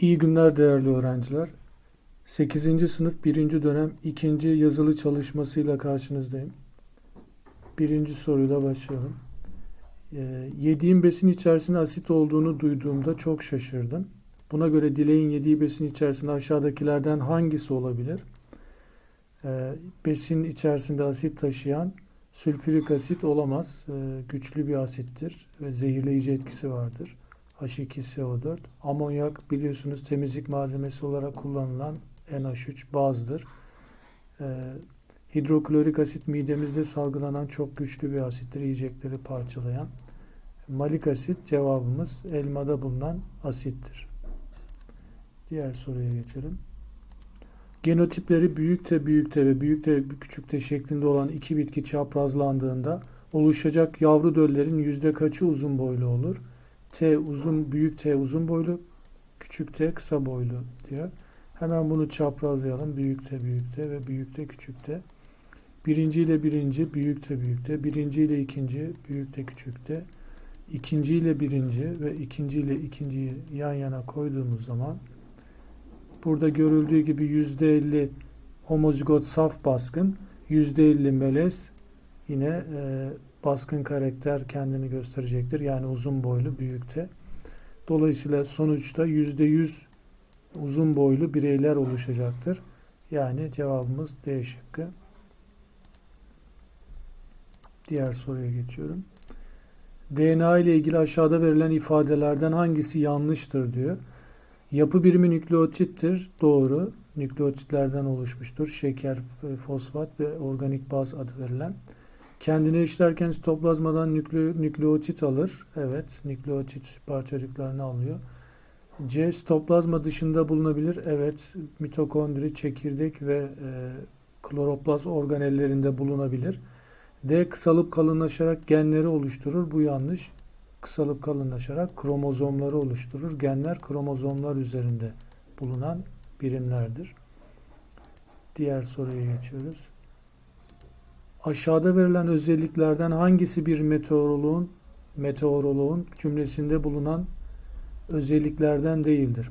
İyi günler değerli öğrenciler. 8. sınıf 1. dönem 2. yazılı çalışmasıyla karşınızdayım. Birinci soruyla başlayalım. Ee, yediğim besin içerisinde asit olduğunu duyduğumda çok şaşırdım. Buna göre Dilek'in yediği besin içerisinde aşağıdakilerden hangisi olabilir? Ee, besin içerisinde asit taşıyan sülfürik asit olamaz. Ee, güçlü bir asittir ve zehirleyici etkisi vardır. H2SO4. Amonyak biliyorsunuz temizlik malzemesi olarak kullanılan NH3 bazdır. Ee, hidroklorik asit midemizde salgılanan çok güçlü bir asittir. Yiyecekleri parçalayan. Malik asit cevabımız elmada bulunan asittir. Diğer soruya geçelim. Genotipleri büyükte büyükte ve büyükte küçükte şeklinde olan iki bitki çaprazlandığında oluşacak yavru döllerin yüzde kaçı uzun boylu olur? T uzun, büyük T uzun boylu, küçük T kısa boylu diyor. Hemen bunu çaprazlayalım. Büyük T, büyük T ve büyük T, küçük T. Birinci ile birinci, büyük T, büyük T. Birinci ile ikinci, büyük T, küçük T. İkinci ile birinci ve ikinci ile ikinciyi yan yana koyduğumuz zaman burada görüldüğü gibi yüzde elli homozigot saf baskın, yüzde elli melez yine e, baskın karakter kendini gösterecektir. Yani uzun boylu büyükte. Dolayısıyla sonuçta yüzde yüz uzun boylu bireyler oluşacaktır. Yani cevabımız D şıkkı. Diğer soruya geçiyorum. DNA ile ilgili aşağıda verilen ifadelerden hangisi yanlıştır diyor. Yapı birimi nükleotittir. Doğru. Nükleotitlerden oluşmuştur. Şeker, fosfat ve organik baz adı verilen. Kendine işlerken sitoplazmadan nükle, nükleotit alır. Evet, nükleotit parçacıklarını alıyor. C sitoplazma dışında bulunabilir. Evet, mitokondri, çekirdek ve e, kloroplast organellerinde bulunabilir. D kısalıp kalınlaşarak genleri oluşturur. Bu yanlış. Kısalıp kalınlaşarak kromozomları oluşturur. Genler kromozomlar üzerinde bulunan birimlerdir. Diğer soruya geçiyoruz. Aşağıda verilen özelliklerden hangisi bir meteoroloğun meteoroloğun cümlesinde bulunan özelliklerden değildir?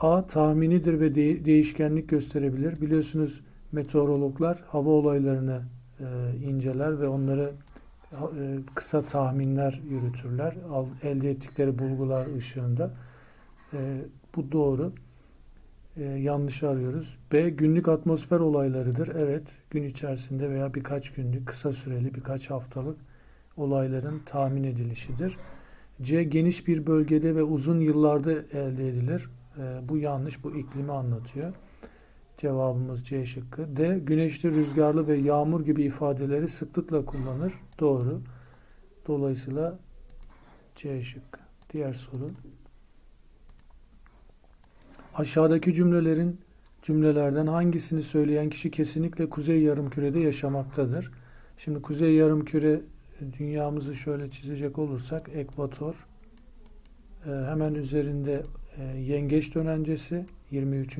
A. Tahminidir ve de- değişkenlik gösterebilir. Biliyorsunuz meteorologlar hava olaylarını e, inceler ve onları e, kısa tahminler yürütürler. Al, elde ettikleri bulgular ışığında. E, bu doğru. E, yanlışı arıyoruz. B. Günlük atmosfer olaylarıdır. Evet, gün içerisinde veya birkaç günlük, kısa süreli, birkaç haftalık olayların tahmin edilişidir. C. Geniş bir bölgede ve uzun yıllarda elde edilir. E, bu yanlış, bu iklimi anlatıyor. Cevabımız C şıkkı. D. Güneşli, rüzgarlı ve yağmur gibi ifadeleri sıklıkla kullanır. Doğru. Dolayısıyla C şıkkı. Diğer soru. Aşağıdaki cümlelerin cümlelerden hangisini söyleyen kişi kesinlikle Kuzey Yarımküre'de yaşamaktadır? Şimdi Kuzey Yarımküre dünyamızı şöyle çizecek olursak ekvator e, hemen üzerinde e, yengeç dönencesi 23.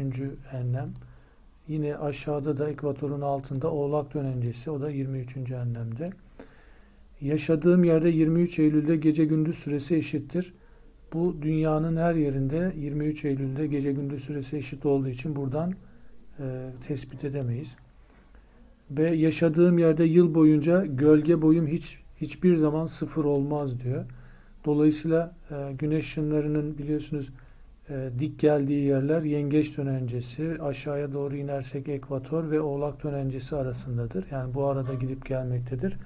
enlem. Yine aşağıda da ekvatorun altında oğlak dönencesi o da 23. enlemde. Yaşadığım yerde 23 Eylül'de gece gündüz süresi eşittir. Bu dünyanın her yerinde 23 Eylül'de gece gündüz süresi eşit olduğu için buradan e, tespit edemeyiz. Ve yaşadığım yerde yıl boyunca gölge boyum hiç hiçbir zaman sıfır olmaz diyor. Dolayısıyla e, güneş ışınlarının biliyorsunuz e, dik geldiği yerler yengeç dönencesi, aşağıya doğru inersek ekvator ve oğlak dönencesi arasındadır. Yani bu arada gidip gelmektedir.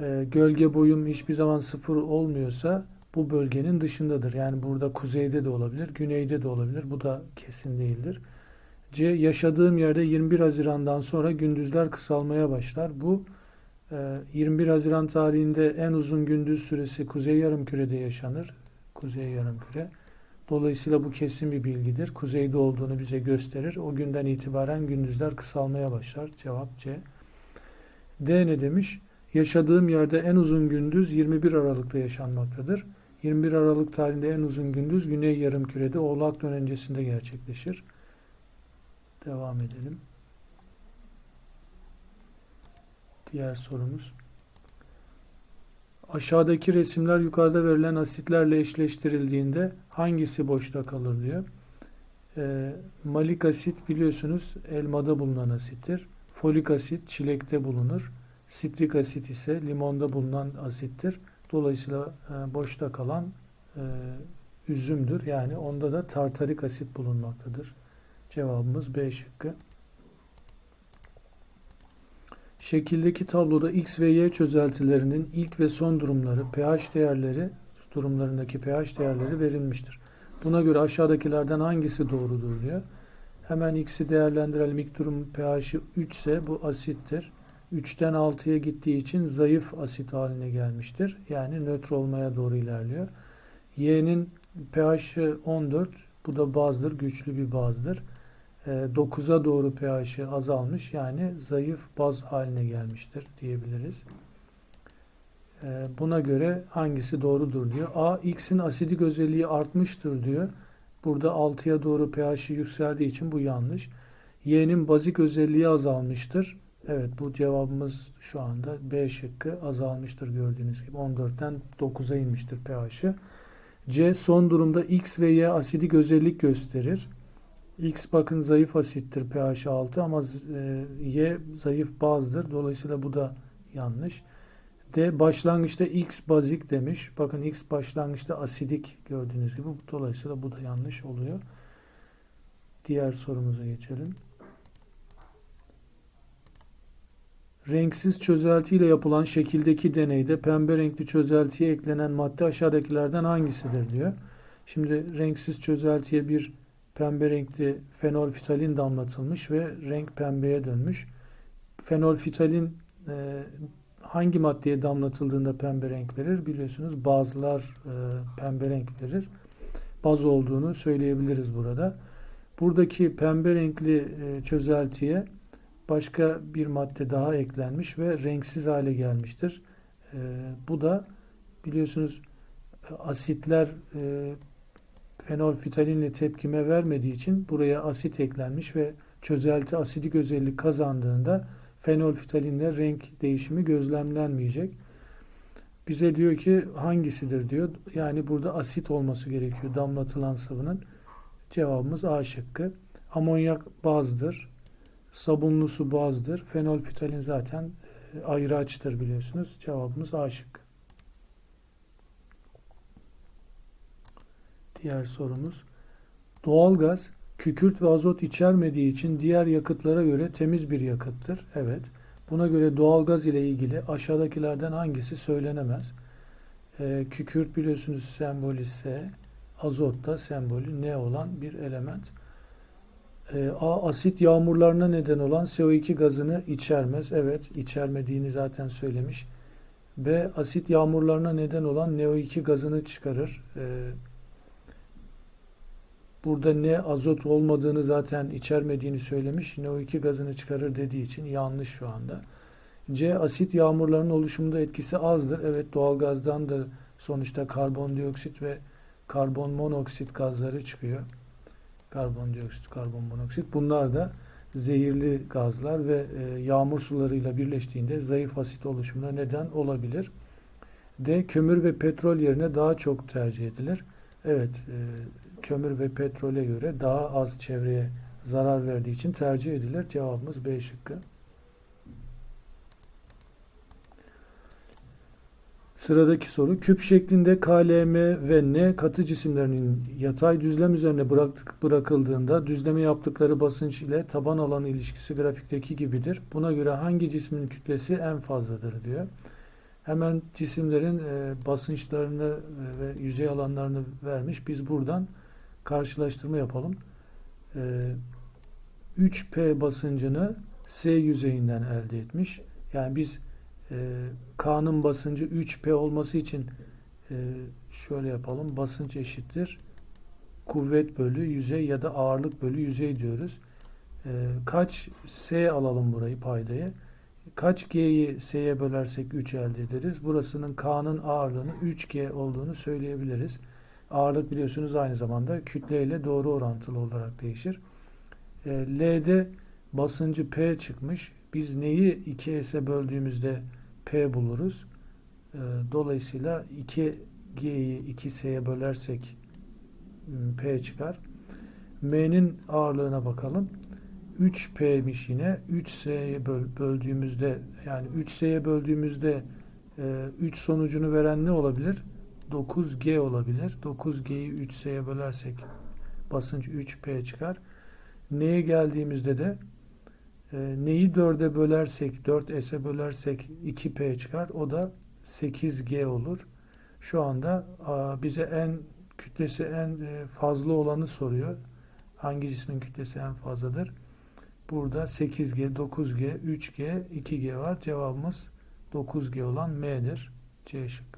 E, gölge boyum hiçbir zaman sıfır olmuyorsa bu bölgenin dışındadır. Yani burada kuzeyde de olabilir, güneyde de olabilir. Bu da kesin değildir. C. Yaşadığım yerde 21 Haziran'dan sonra gündüzler kısalmaya başlar. Bu e, 21 Haziran tarihinde en uzun gündüz süresi Kuzey Yarımküre'de yaşanır. Kuzey Yarımküre. Dolayısıyla bu kesin bir bilgidir. Kuzeyde olduğunu bize gösterir. O günden itibaren gündüzler kısalmaya başlar. Cevap C. D ne demiş? Yaşadığım yerde en uzun gündüz 21 Aralık'ta yaşanmaktadır. 21 Aralık tarihinde en uzun gündüz Güney Yarımküre'de Oğlak dönencesinde gerçekleşir. Devam edelim. Diğer sorumuz. Aşağıdaki resimler yukarıda verilen asitlerle eşleştirildiğinde hangisi boşta kalır diyor. Ee, malik asit biliyorsunuz elmada bulunan asittir. Folik asit çilekte bulunur. Sitrik asit ise limonda bulunan asittir. Dolayısıyla e, boşta kalan e, üzümdür. Yani onda da tartarik asit bulunmaktadır. Cevabımız B şıkkı. Şekildeki tabloda X ve Y çözeltilerinin ilk ve son durumları, pH değerleri, durumlarındaki pH değerleri verilmiştir. Buna göre aşağıdakilerden hangisi doğrudur diyor. Hemen X'i değerlendirelim. İlk durum pH'i 3 ise bu asittir. 3'ten 6'ya gittiği için zayıf asit haline gelmiştir. Yani nötr olmaya doğru ilerliyor. Y'nin pH'i 14. Bu da bazdır, güçlü bir bazdır. 9'a doğru pH'i azalmış yani zayıf baz haline gelmiştir diyebiliriz. E, Buna göre hangisi doğrudur diyor. A. X'in asidik özelliği artmıştır diyor. Burada 6'ya doğru pH'i yükseldiği için bu yanlış. Y'nin bazik özelliği azalmıştır. Evet bu cevabımız şu anda B şıkkı azalmıştır gördüğünüz gibi. 14'ten 9'a inmiştir pH'i. C. Son durumda X ve Y asidik özellik gösterir. X bakın zayıf asittir pH 6 ama e, Y zayıf bazdır. Dolayısıyla bu da yanlış. D başlangıçta X bazik demiş. Bakın X başlangıçta asidik gördüğünüz gibi. Dolayısıyla bu da yanlış oluyor. Diğer sorumuza geçelim. Renksiz çözeltiyle yapılan şekildeki deneyde pembe renkli çözeltiye eklenen madde aşağıdakilerden hangisidir diyor. Şimdi renksiz çözeltiye bir pembe renkli fenolfitalin damlatılmış ve renk pembeye dönmüş. Fenolfitalin e, hangi maddeye damlatıldığında pembe renk verir? Biliyorsunuz bazılar e, pembe renk verir. Baz olduğunu söyleyebiliriz burada. Buradaki pembe renkli e, çözeltiye başka bir madde daha eklenmiş ve renksiz hale gelmiştir. E, bu da biliyorsunuz asitler e, fenolfitalinle tepkime vermediği için buraya asit eklenmiş ve çözelti asidik özellik kazandığında fenolfitalinle renk değişimi gözlemlenmeyecek. Bize diyor ki hangisidir diyor. Yani burada asit olması gerekiyor damlatılan sıvının. Cevabımız A şıkkı. Amonyak bazdır. Sabunlu su bazdır. Fenolfitalin zaten e, ayıraçtır biliyorsunuz. Cevabımız A şıkkı. Diğer sorumuz. Doğalgaz kükürt ve azot içermediği için diğer yakıtlara göre temiz bir yakıttır. Evet. Buna göre doğalgaz ile ilgili aşağıdakilerden hangisi söylenemez? Ee, kükürt biliyorsunuz sembolü S, azot da sembolü N olan bir element. Ee, A. Asit yağmurlarına neden olan CO2 gazını içermez. Evet, içermediğini zaten söylemiş. B. Asit yağmurlarına neden olan NO2 gazını çıkarır. Ee, Burada ne azot olmadığını zaten içermediğini söylemiş. NO2 gazını çıkarır dediği için yanlış şu anda. C. Asit yağmurlarının oluşumunda etkisi azdır. Evet doğalgazdan da sonuçta karbondioksit ve karbon monoksit gazları çıkıyor. Karbondioksit, karbon monoksit. Bunlar da zehirli gazlar ve e, yağmur sularıyla birleştiğinde zayıf asit oluşumuna neden olabilir. D. Kömür ve petrol yerine daha çok tercih edilir. Evet, e, kömür ve petrole göre daha az çevreye zarar verdiği için tercih edilir. Cevabımız B şıkkı. Sıradaki soru küp şeklinde KLM ve N katı cisimlerinin yatay düzlem üzerine bıraktık, bırakıldığında düzleme yaptıkları basınç ile taban alanı ilişkisi grafikteki gibidir. Buna göre hangi cismin kütlesi en fazladır diyor. Hemen cisimlerin e, basınçlarını e, ve yüzey alanlarını vermiş. Biz buradan karşılaştırma yapalım. E, 3P basıncını S yüzeyinden elde etmiş. Yani biz K'nın basıncı 3P olması için e, şöyle yapalım. Basınç eşittir. Kuvvet bölü yüzey ya da ağırlık bölü yüzey diyoruz. E, kaç S alalım burayı paydayı. Kaç G'yi S'ye bölersek 3 elde ederiz. Burasının K'nın ağırlığını 3G olduğunu söyleyebiliriz. Ağırlık biliyorsunuz aynı zamanda kütle ile doğru orantılı olarak değişir. E, L'de basıncı P çıkmış. Biz neyi 2S'e böldüğümüzde P buluruz? E, dolayısıyla 2G'yi 2S'ye bölersek m, P çıkar. M'nin ağırlığına bakalım. 3P'miş yine. 3S'ye böl, böldüğümüzde yani 3S'ye böldüğümüzde e, 3 sonucunu veren ne olabilir? 9G olabilir. 9G'yi 3S'ye bölersek basınç 3P çıkar. N'ye geldiğimizde de e, neyi 4'e bölersek 4S'e bölersek 2P çıkar. O da 8G olur. Şu anda bize en kütlesi en e, fazla olanı soruyor. Hangi cismin kütlesi en fazladır? Burada 8G, 9G, 3G, 2G var. Cevabımız 9G olan M'dir. C şıkkı.